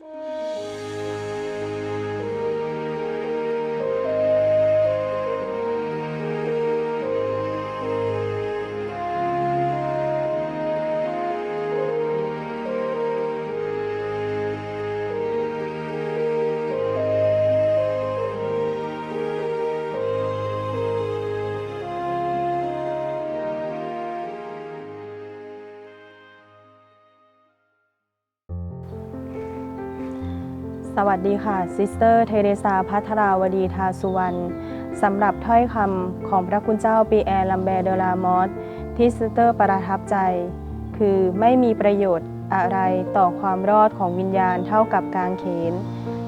Bye. สวัสดีค่ะซิสเตอร์เทเรซาพัทราวดีทาสุวรรณสำหรับถ้อยคำของพระคุณเจ้าปีแอร์ลัมเบรเดลามอสที่ซิสเตอร์ประทับใจ คือไม่มีประโยชน์อะไรต่อความรอดของวิญญาณเท่ากับกางเขน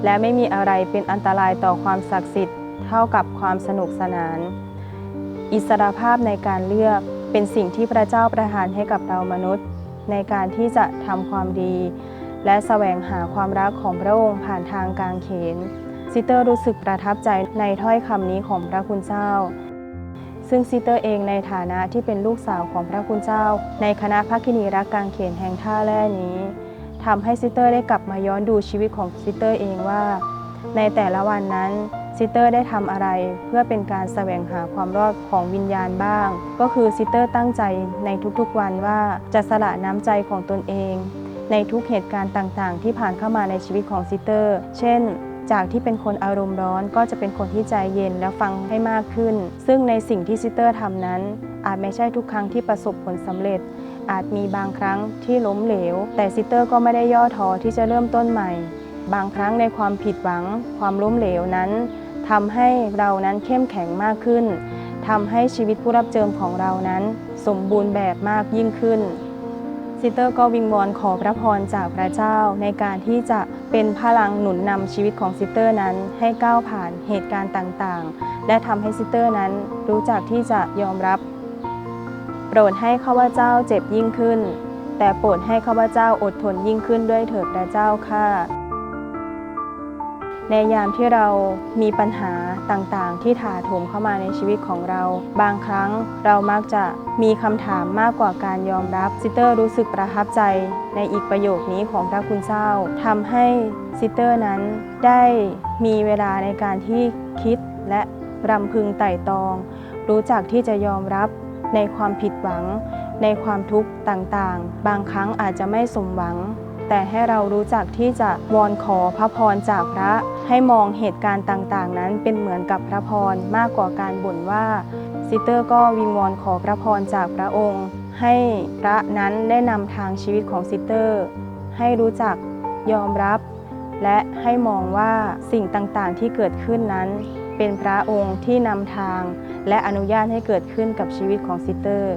และไม่มีอะไรเป็นอันตรายต่อความศักดิ์สิทธิ์ เท่ากับความสนุกสนาน อิสรภาพในการเลือกเป็นสิ่งที่พระเจ้าประทานให้กับเรามนุษย์ ในการที่จะทำความดี และแสวงหาความรักของพระองค์ผ่านทางกางเขน ซิสเตอร์รู้สึกประทับใจในถ้อยคำนี้ของพระคุณเจ้า ซึ่งซิสเตอร์เองในฐานะที่เป็นลูกสาวของพระคุณเจ้า ในคณะพระคินีรักกางเขนแห่งท่าแร่นี้ทำให้ซิสเตอร์ได้กลับมาย้อนดูชีวิตของซิสเตอร์เองว่า ในแต่ละวันนั้นซิสเตอร์ได้ทำอะไรเพื่อเป็นการแสวงหาความรอดของวิญญาณบ้าง ก็คือซิสเตอร์ตั้งใจในทุกๆวันว่าจะสละน้ำใจของตนเอง ในทุกเหตุการณ์ต่างๆ ที่ผ่านเข้ามาในชีวิตของซิสเตอร์ เช่น จากที่เป็นคนอารมณ์ร้อนก็จะเป็นคนที่ใจเย็นและฟังให้มากขึ้น ซึ่งในสิ่งที่ซิสเตอร์ทำนั้น อาจไม่ใช่ทุกครั้งที่ประสบผลสำเร็จ อาจมีบางครั้งที่ล้มเหลว แต่ซิสเตอร์ก็ไม่ได้ย่อท้อที่จะเริ่มต้นใหม่ บางครั้งในความผิดหวัง ความล้มเหลวนั้นทำให้เรานั้นเข้มแข็งมากขึ้นทำให้ชีวิตผู้รับเจิมของเรานั้น สมบูรณ์แบบมากยิ่งขึ้น ซิสเตอร์ก็วิงวอนขอพระพรจากพระเจ้า ในการที่จะเป็นพลังหนุนนำชีวิตของซิสเตอร์นั้นให้ก้าวผ่านเหตุการณ์ต่างๆ และทำให้ซิสเตอร์นั้นรู้จักที่จะยอมรับ โปรดให้ข้าพเจ้าเจ็บยิ่งขึ้น แต่โปรดให้ข้าพเจ้าอดทนยิ่งขึ้นด้วยเถิดพระเจ้าค่ะ ในยามที่เรามีปัญหาต่างๆ ที่ถาโถมเข้ามาในชีวิตของเรา บางครั้งเรามักจะมีคำถามมากกว่าการยอมรับซิเตอร์รู้สึกประทับใจในอีกประโยคนี้ของพระคุณเจ้าทำให้ซิเตอร์นั้นได้มีเวลาในการที่คิดและรำพึงไต่ตอง รู้จักที่จะยอมรับในความผิดหวัง ในความทุกข์ต่างๆ บางครั้งอาจจะไม่สมหวัง แต่ให้เรารู้จักที่จะวอนขอพระพรจากพระ ให้มองเหตุการณ์ต่างๆ นั้นเป็นเหมือนกับพระพรมากกว่าการบ่นว่าซิเตอร์ก็วิงวอนขอพระพรจากพระองค์ ให้พระนั้นได้นำทางชีวิตของซิเตอร์ ให้รู้จักยอมรับ และให้มองว่าสิ่งต่างๆที่เกิดขึ้นนั้น เป็นพระองค์ที่นำทาง และอนุญาตให้เกิดขึ้นกับชีวิตของซิเตอร์